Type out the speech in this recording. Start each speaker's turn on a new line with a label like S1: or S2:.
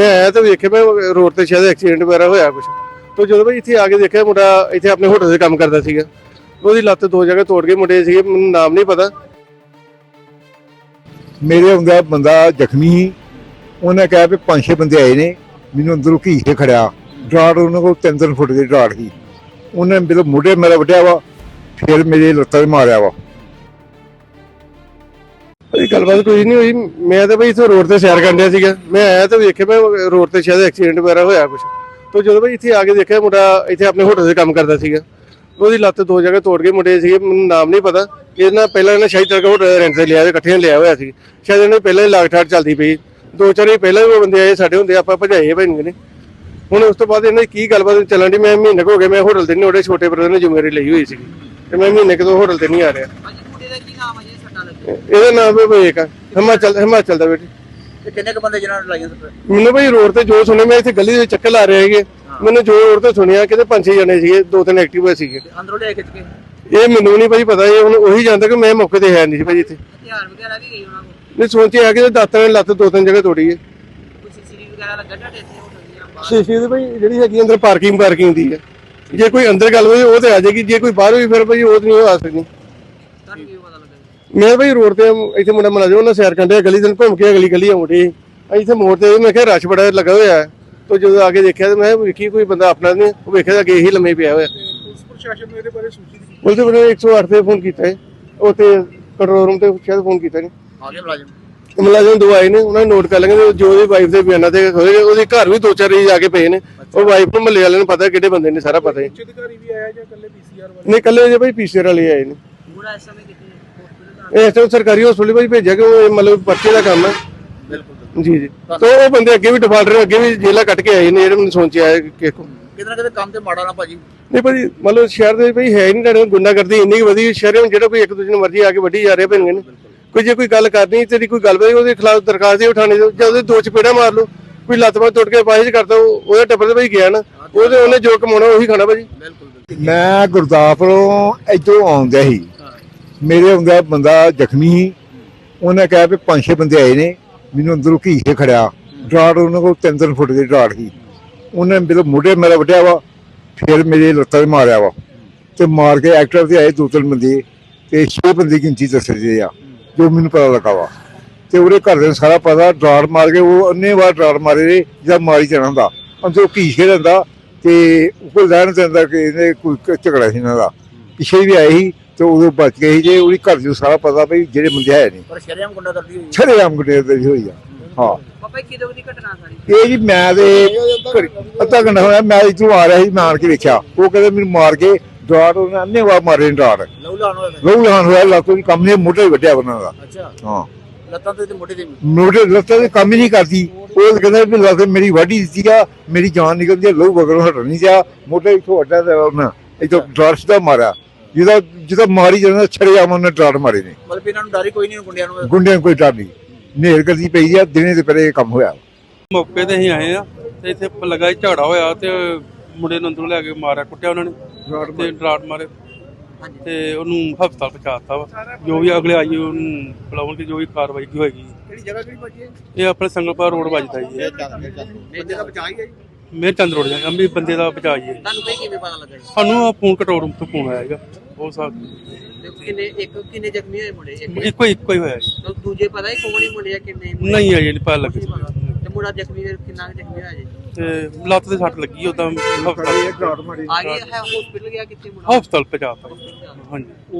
S1: ਮੈਂ ਆਇਆ ਤੇ ਵੇਖਿਆ ਮੈਂ ਰੋਡ ਤੇ ਸ਼ਾਇਦ ਐਕਸੀਡੈਂਟ ਵਗੈਰਾ ਹੋਇਆ ਕੁਝ ਤੋਂ ਜਦੋਂ ਭਾਈ ਇੱਥੇ ਆ ਕੇ ਦੇਖਿਆ ਮੁੰਡਾ ਇੱਥੇ ਆਪਣੇ ਹੋਟਲ 'ਤੇ ਕੰਮ ਕਰਦਾ ਸੀਗਾ। ਉਹਦੀ ਲੱਤ ਦੋ ਜਗ੍ਹਾ ਤੋੜ ਕੇ ਮੁੰਡੇ ਸੀਗੇ, ਮੈਨੂੰ ਨਾਮ ਨਹੀਂ ਪਤਾ।
S2: ਮੇਰੇ ਹੁੰਦਾ ਬੰਦਾ ਜ਼ਖਮੀ ਸੀ। ਉਹਨੇ ਕਿਹਾ ਵੀ ਪੰਜ ਛੇ ਬੰਦੇ ਆਏ ਨੇ, ਮੈਨੂੰ ਅੰਦਰੋਂ ਘੀ ਕੇ ਖੜਿਆ। ਡਰਾੜ ਉਹਨਾਂ ਕੋਲ ਤਿੰਨ ਤਿੰਨ ਫੁੱਟ ਦੀ ਡਰਾੜ ਸੀ। ਉਹਨੇ ਮੇਰੇ ਮੋਢੇ ਮੇਰਾ ਵੱਢਿਆ ਵਾ, ਫਿਰ ਮੇਰੇ ਲੱਤਾਂ 'ਤੇ ਮਾਰਿਆ ਵਾ।
S1: ਇਹ ਗੱਲਬਾਤ ਕੋਈ ਨਹੀਂ ਹੋਈ। ਮੈਂ ਤਾਂ ਭਾਈ ਇੱਥੇ ਰੋਡ ਤੇ ਸੈਰ ਕਰਨ ਡਿਆ ਸੀਗਾ। ਮੈਂ ਆਇਆ ਤੇ ਵੇਖਿਆ ਮੈਂ ਰੋਡ ਤੇ ਸ਼ਾਇਦ ਐਕਸੀਡੈਂਟ ਵਗੈਰਾ ਹੋਇਆ ਕੁਝ ਤੋਂ ਜਦੋਂ ਭਾਈ ਇੱਥੇ ਆ ਕੇ ਦੇਖਿਆ ਮੁੰਡਾ ਇੱਥੇ ਆਪਣੇ ਹੋਟਲ 'ਤੇ ਕੰਮ ਕਰਦਾ ਸੀਗਾ। ਉਹਦੀ ਲੱਤ ਦੋ ਜਗ੍ਹਾ ਤੋੜ ਕੇ ਮੁੰਡੇ ਸੀਗੇ, ਮੈਨੂੰ ਨਾਮ ਨਹੀਂ ਪਤਾ। ਇਹਨਾਂ ਪਹਿਲਾਂ ਇਹਨਾਂ ਸ਼ਾਇਦ ਤੱਕ ਹੋਟਲ ਰੈਂਟ ਤੇ ਲਿਆ ਤੇ ਇਕੱਠੇ ਲਿਆ ਹੋਇਆ ਸੀ। ਸ਼ਾਇਦ ਇਹਨਾਂ ਦੀ ਪਹਿਲਾਂ ਹੀ ਲਾਗਠਾੜ ਚੱਲਦੀ ਪਈ। ਦੋ ਚਾਰ ਹੀ ਪਹਿਲਾਂ ਵੀ ਬੰਦੇ ਆਏ, ਸਾਡੇ ਹੁੰਦੇ ਆਪਾਂ ਭਜਾਏ ਭੈਣ ਨੇ ਹੁਣ ਉਸ ਤੋਂ ਬਾਅਦ ਇਹਨਾਂ ਦੀ ਕੀ ਗੱਲਬਾਤ ਚੱਲਣ ਦੀ ਮੈਂ ਮਹੀਨੇ ਕੁ ਹੋ ਗਿਆ ਮੈਂ ਹੋਟਲ ਤੇ ਨਹੀਂ, ਉਹਦੇ ਛੋਟੇ ਬ੍ਰਦਰ ਨੇ ਜ਼ਿੰਮੇਵਾਰੀ ਲਈ ਹੋਈ ਸੀ ਤੇ ਮੈਂ ਮਹੀਨੇ ਕੁ ਹੋਟਲ ਤੇ ਨਹੀਂ ਆ ਰਿਹਾ।
S3: ਨਾਮ ਹੈ ਜੀ ਸੱਟਾਂ ਲੱਗੇ
S1: ਇਹਦਾ ਨਾਮ ਹੈ ਵਿਵੇਕ। ਆ ਹਿਮਾਚਲ ਹਿਮਾਚਲ ਦਾ ਬੇਟੇ।
S3: ਤੇ ਕਿੰਨੇ ਕ ਬੰਦੇ ਜਿਹਨਾਂ ਨੂੰ ਲਾਈਆਂ ਸੱਟਾਂ?
S1: ਮੈਨੂੰ ਭਾਈ ਰੋਡ ਤੇ ਜੋ ਸੁਣਿਆ ਮੈਂ ਇੱਥੇ ਗਲੀ ਦੇ ਵਿੱਚ ਚੱਕਰ ਲਾ ਰਹੇ ਹੈਗੇ ਮੈਨੂੰ ਜੋ ਰੋਡ ਤੇ ਸੁਣਿਆ ਕਿਤੇ ਪੰਜ ਛੇ ਜਣੇ ਸੀਗੇ ਦੋ ਤਿੰਨ ਐਕਟਿਵ ਸੀਗੇ।
S3: ਤੇ ਅੰਦਰੋਂ ਖਿੱਚ ਕੇ?
S1: ਇਹ ਮੈਨੂੰ ਨਹੀਂ ਭਾਈ ਪਤਾ ਇਹ ਹੁਣ ਉਹੀ ਜਾਣਦਾ ਕਿ ਮੈਂ ਮੌਕੇ ਤੇ ਹੈ ਨਹੀਂ ਸੀ ਭਾਈ ਇੱਥੇ।
S3: ਹਥਿਆਰ ਵਗੈਰਾ ਵੀ ਗਈ ਉਹਨਾਂ ਕੋਲ?
S1: ਨਹੀਂ ਸੋਚਿਆ ਕਿ ਦਾਤਾਂ ਨੇ ਲੱਤ ਦੋ ਤਿੰਨ ਜਗ੍ਹਾ ਤੋੜੀ ਹੈ।
S3: ਕੋਈ ਸੀਸੀਟੀਵੀ ਵਗੈਰਾ ਲੱਗਾ ਤੁਹਾਡੇ ਇੱਥੇ? ਹੋਟਲ ਦੀਆਂ ਬਾਹਰ
S1: ਸ਼ੀਸ਼ੇ ਦੀ ਭਾਈ ਜਿਹੜੀ ਹੈਗੀ ਅੰਦਰ ਪਾਰਕਿੰਗ ਪਾਰਕਿੰਗ ਦੀ ਹੈ। ਜੇ ਕੋਈ ਅੰਦਰ ਗੱਲ ਹੋਈ ਉਹ ਤੇ ਆ ਜਾਏਗੀ। ਜੇ ਕੋਈ ਬਾਹਰ ਹੋਈ ਫਿਰ ਭਾਈ ਉਹ ਤੇ ਨਹੀਂ ਆ ਸਕਦੀ। ਮੈਂ ਭਾਈ ਰੋਡ ਤੇ ਇੱਥੇ ਮੁੰਡਾ ਮਲਾ ਉਹਨਾਂ ਸੈਰ ਕੰਡੇ ਗਲੀ ਦਿਨ ਘੁੰਮ ਕੇ ਅਗਲੀ ਗਲੀ ਆਉਂਦੇ। ਇੱਥੇ ਮੋੜ ਤੇ ਮੈਂ ਕਿਹਾ ਰਸ਼ ਬੜਾ ਲੱਗਾ ਹੋਇਆ। ਹੈ ਤੋ ਜਦੋਂ ਆ ਕੇ ਦੇਖਿਆ ਤੇ ਮੈਂ ਵੇਖੀ ਕੋਈ ਬੰਦਾ ਆਪਣਾ ਨਹੀਂ ਉਹ ਵੇਖਿਆ ਤਾਂ ਅੱਗੇ ਹੀ ਲੰਮੇ ਪਿਆ ਹੋਇਆ।
S4: ਪੁਲਿਸ ਪ੍ਰਸ਼ਾਸਨ ਨੂੰ ਇਹਦੇ ਬਾਰੇ ਸੂਚਿਤ ਕੀਤਾ
S1: ਪੁਲਿਸ ਬਣੇ 108 ਤੇ ਫੋਨ ਕੀਤਾ ਹੈ ਉੱਥੇ ਕੰਟਰੋਲ ਰੂਮ ਤੇ ਸ਼ਾਇਦ ਫੋਨ ਕੀਤਾ ਨਹੀਂ
S3: ਆਗੇ ਮੁਲਾਜ਼ਮ?
S1: ਮੁਲਾਜ਼ਮ ਦੋ ਆਏ ਨੇ ਉਹਨਾਂ ਨੇ ਨੋਟ ਕਰ ਲਏ ਜੋ ਉਹਦੀ ਵਾਈਫ ਦੇ ਬਿਆਨਾਂ ਤੇ ਹੋਏ ਉਹਦੇ ਘਰ ਵੀ ਦੋ ਚਾਰ ਹੀ ਜਾ ਕੇ ਪਏ ਨੇ। ਉਹ ਵਾਈਫ ਨੂੰ ਮੱਲੇ ਵਾਲਿਆਂ ਨੂੰ ਪਤਾ ਕਿਹੜੇ ਬੰਦੇ ਨੇ ਸਾਰਾ ਪਤਾ ਹੈ।
S4: ਅਧਿਕਾਰੀ ਵੀ ਆਇਆ ਜਾਂ ਇਕੱਲੇ ਪੀਸੀਆਰ ਵਾਲੇ?
S1: ਨਹੀਂ ਕੱਲੇ ਜੇ ਭਾਈ ਪੀਸੀਆਰ ਵਾਲੇ ਆਏ ਨੇ।
S3: ਮੁੰਡਾ ਇਸ ਸਮੇਂ ਕਿੱਥੇ ਹਸਪੀਟਲ ਦਾ
S1: ਇਹ ਤੋਂ ਸਰਕਾਰੀ ਹਸਪਤਾਲ ਭਾਈ ਭੇਜਿਆ ਕਿ ਉਹ ਮਤਲਬ ਪਰਚੇ ਦਾ ਕੰਮ ਹੈ।
S3: ਬਿਲਕੁਲ
S1: ਜੀ ਜੀ। ਤੋਂ ਉਹ ਬੰਦੇ ਅੱਗੇ ਵੀ ਡਿਫਾਲਟਰ ਅੱਗੇ ਵੀ ਜੇਲਾ ਕੱਟ ਕੇ ਆਏ ਨੇ ਜਿਹੜੇ ਮੈਨੂੰ ਸੋਚ ਆਇਆ ਕਿ
S3: ਕਿਤੇ ਨਾ ਕਿਤੇ ਕੰਮ ਤੇ ਮਾੜਾ ਨਾ ਭਾਜੀ।
S1: ਨਹੀਂ ਭਾਜੀ ਮਤਲਬ ਸ਼ਹਿਰ ਦੇ ਭਾਈ ਹੈ ਹੀ ਨਹੀਂ ਤੁਹਾਡੇ ਗੁੰਡਾ ਕਰਦੀ ਇੰਨੀ ਵਧੀ ਸ਼ਹਿਰ ਵਿੱਚ ਜਿਹੜਾ ਕੋਈ ਇੱਕ ਦੂਜੇ ਨੂੰ ਮਰਜ਼ੀ ਆ ਕੇ ਵੱਢੀ ਜਾ ਰਿਹਾ ਪੈਣਗੇ ਨੇ। ਕੋਈ ਜੇ ਕੋਈ ਗੱਲ ਕਰਨੀ ਤੇਰੀ ਕੋਈ ਗੱਲ ਬਈ ਉਹਦੇ ਖਿਲਾਫ ਦਰਖਾਸਤ ਹੀ ਉਠਾਣੀ ਜਾਂ ਉਹਦੇ ਦੋ ਚਪੇੜਾ ਮਾਰ ਲਓ। ਕੋਈ ਲੱਤ ਬਾਹ ਟੁੱਟ ਕੇ ਪਾਸੇ ਕਰਦਾ ਉਹ- ਉਹਦਾ ਟੱਬਰ ਤੇ ਭਾਈ ਗਿਆ ਨਾ ਉਹਦੇ ਉਹਨੇ ਜੋ ਕਮਾਉਣਾ ਉਹੀ ਖਾਣਾ ਭਾਜੀ।
S3: ਬਿਲਕੁਲ
S2: ਮੈਂ ਗੁਰਦਾਸਪੁਰੋਂ ਇੱਥੋਂ ਆਉਂਦਾ ਸੀ। ਮੇਰੇ ਹੁੰਦਾ ਬੰਦਾ ਜ਼ਖਮੀ ਸੀ। ਉਹਨੇ ਕਿਹਾ ਵੀ ਪੰਜ ਛੇ ਬੰਦੇ ਆਏ ਨੇ, ਮੈਨੂੰ ਅੰਦਰੋਂ ਘੀਸੇ ਖੜਿਆ। ਡਰਾੜ ਉਹਨਾਂ ਕੋਲ ਤਿੰਨ ਤਿੰਨ ਫੁੱਟ ਦੀ ਡਰਾੜ ਸੀ। ਉਹਨੇ ਮੇਰੇ ਮੋਢੇ ਮੇਰਾ ਵੱਢਿਆ ਵਾ, ਫਿਰ ਮੇਰੇ ਲੱਤਾਂ 'ਤੇ ਮਾਰਿਆ ਵਾ। ਤੇ ਮਾਰ ਕੇ ਐਕਟਰ ਤੇ ਆਏ ਦੋ ਤਿੰਨ ਬੰਦੇ ਤੇ ਛੇ ਬੰਦੇ ਗਿਣਤੀ ਦੱਸਦੇ ਆ, ਜੋ ਮੈਨੂੰ ਪਤਾ ਲੱਗਾ ਵਾ। ਤੇ ਉਹਦੇ ਘਰ ਦੇ ਨੂੰ ਸਾਰਾ ਪਤਾ, ਡਰਾੜ ਮਾਰ ਕੇ ਉਹ ਅੰਨੇ ਵਾਰ ਡਰਾੜ ਮਾਰੇ ਨੇ ਜਦ ਮਾਰੀ ਜਾਣਾ ਹੁੰਦਾ। ਅੰਦਰੋਂ ਘੀਸੇ ਰਹਿੰਦਾ ਲੈਂਦਾ ਤੇ ਉੱਪਰ ਲੈਣ ਦਿੰਦਾ ਕਿ ਇਹਨੇ ਕੋਈ ਝਗੜਾ ਸੀ ਇਹਨਾਂ ਦਾ। ਪਿੱਛੇ ਵੀ ਆਏ ਸੀ ਤੇ ਉਦੋਂ ਬਚ ਗਏ ਸੀ ਜੇ ਉਹਦੀ ਘਰ ਨੂੰ ਸਾਰਾ ਪਤਾ ਵੀ ਜਿਹੜੇ ਬੰਦੇ ਹੈ ਨਹੀਂ।
S3: ਪਰ ਸ਼ਰਿਆਮ ਗੁੰਡਾ ਕਰਦੀ ਹੋਈ
S2: ਛੜੇ ਆਮ ਗੁੱਡੇ ਦੇ ਹੋਈ ਆ ਹਾਂ।
S3: ਪਾਪਾ ਕਿਦੋਂ ਦੀ ਘਟਨਾ ਸਾਰੀ?
S2: ਇਹ ਜੀ ਮੈਂ ਤੇ ਘੜੀ- ਅੱਧਾ ਘੰਟਾ ਹੋਇਆ ਮੈਂ ਇੱਥੋਂ ਆ ਰਿਹਾ ਸੀ ਮੈਂ ਆਣ ਕੇ ਵੇਖਿਆ। ਉਹ ਕਹਿੰਦੇ ਮੈਨੂੰ ਮਾਰ ਕੇ ਡਰਾੜ ਉਹਨੇ ਅੰਨੇ ਵਾਰ ਮਾਰੇ ਨੇ
S3: ਲਹੂ ਲਾਣ ਹੋਇਆ
S2: ਲਹੂ ਹੋਇਆ ਲੱਤੋਂ ਦੀ ਕੰਮ ਨੇ ਮੋਢੇ ਹੀ ਵੱਢਿਆ ਉਹਨਾਂ ਦਾ।
S3: ਅੱਛਾ।
S2: ਹਾਂ।
S3: ਲੱਤਾਂ ਤੇ ਤੇ ਮੋਢੇ ਤੇ ਵੀ।
S2: ਮੋਢੇ ਲੱਤਾਂ ਦੀ ਕੰਮ ਹੀ ਨਹੀਂ ਕਰਦੀ। ਉਹ ਕਹਿੰਦਾ ਵੀ ਲੱਤ ਮੇਰੀ ਵਾਢੀ ਦਿੱਤੀ ਆ ਮੇਰੀ ਜਾਨ ਨਿਕਲਦੀ ਆ ਲਹੂ ਵਗਰੋਂ ਹਟ ਨਹੀਂ ਜਾ ਮੋਢੇ ਇੱਥੋਂ ਵੱਡਾ ਤੇ ਉਹਨਾਂ ਇੱਥੋਂ ਡਰਾੜ ਸਿੱਧਾ ਮਾਰਿਆ। ਜਿਹਦਾ ਜਿਹਦਾ ਮਾਰੀ ਜਾਂਦਾ ਛੜੇ ਆਮ ਉਹਨੇ ਡਰਾੜ ਮਾਰੇ ਨੇ
S3: ਮਤਲਬ ਇਹਨਾਂ ਨੂੰ ਡਰ ਹੀ ਕੋਈ ਨਹੀਂ ਗੁੰਡਿਆਂ ਨੂੰ
S2: ਗੁੰਡਿਆਂ ਨੂੰ ਕੋਈ ਡਰ ਨਹੀਂ। ਨੇਰ ਕਰਦੀ ਪਈ ਆ ਦਿਨੇ ਤੇ ਪਹਿਲੇ ਇਹ ਕੰਮ ਹੋਇਆ।
S5: ਮੌਕੇ ਤੇ ਅਸੀਂ ਆਏ ਆ ਤੇ ਇੱਥੇ ਲੱਗਾ ਸੀ ਝਗੜਾ ਹੋਇਆ ਤੇ ਮੁੰਡੇ ਨੂੰ ਅੰਦਰੋਂ ਲੈ ਕੇ ਮਾਰਿਆ ਕੁੱਟਿਆ ਉਹਨਾਂ ਨੇ ਤੇ ਡਰਾਟ ਮਾਰੇ। ਤੇ ਉਹਨੂੰ ਹਸਪਤਾਲ ਪਹੁੰਚਾਤਾ ਵਾ। ਜੋ ਵੀ ਅਗਲੇ ਆਈ ਉਹਨੂੰ ਬੁਲਾਉਣਗੇ ਜੋ ਵੀ ਕਾਰਵਾਈ ਹੋਏਗੀ।
S4: ਕਿਹੜੀ ਜਗ੍ਹਾ ਕਿਹੜੀ ਹੈ?
S5: ਇਹ ਆਪਣੇ ਸੰਗਲਪੁਰ ਰੋਡ ਵੱਜਦਾ ਜੀ। ਇਹ
S4: ਦਾ ਬਚਾਅ ਹੀ ਹੈ ਜੀ।
S5: ਮੇਰ ਚੰਦ ਰੋਡ ਜਾਂ ਅੰਬੀ ਬੰਦੇ ਦਾ ਬਚਾਈਏ
S3: ਤੁਹਾਨੂੰ ਕੋਈ ਕਿਵੇਂ ਪਤਾ ਲੱਗਾ ਜੀ?
S5: ਸਾਨੂੰ ਆ ਫੋਨ ਰੂਮ ਤੋਂ ਫੋਨ ਆਇਆ ਹੈਗਾ ਉਹ ਸਭ
S3: ਤੇ ਕਿੰਨੇ ਇੱਕ ਕਿੰਨੇ ਜ਼ਖਮੀ ਹੋਏ ਮੁੰਡੇ? ਇੱਕ
S5: ਇੱਕੋ ਹੀ- ਇੱਕੋ ਹੀ ਹੋਇਆ ਜੀ।
S3: ਤਾਂ ਦੂਜੇ ਪਤਾ ਹੀ ਕੌਣ ਹੀ ਮੁੰਡੇ ਆ ਕਿੰਨੇ ਮੁੰਡੇ?
S5: ਨਹੀਂ ਹੈ ਜੀ ਨਹੀਂ ਪਤਾ। ਲੱਗੇ।
S3: ਤੇ ਮੁੰਡਾ ਜ਼ਖਮੀ ਫਿਰ ਕਿੰਨਾ ਕੁ ਜ਼ਖਮੀ ਹੋਇਆ ਜੀ?
S5: ਤੇ ਲੱਤ ਤੇ ਸੱਟ ਲੱਗੀ ਉਦਾਂ ਹਸਪਤਾਲ
S3: ਆ ਗਿਆ ਹੈ ਹਸਪੀਟਲ ਗਿਆ ਕਿੱਥੇ ਮੁੰਡਾ?
S5: ਹਸਪਤਾਲ ਪਹੁੰਚਾਤਾ ਹਾਂਜੀ।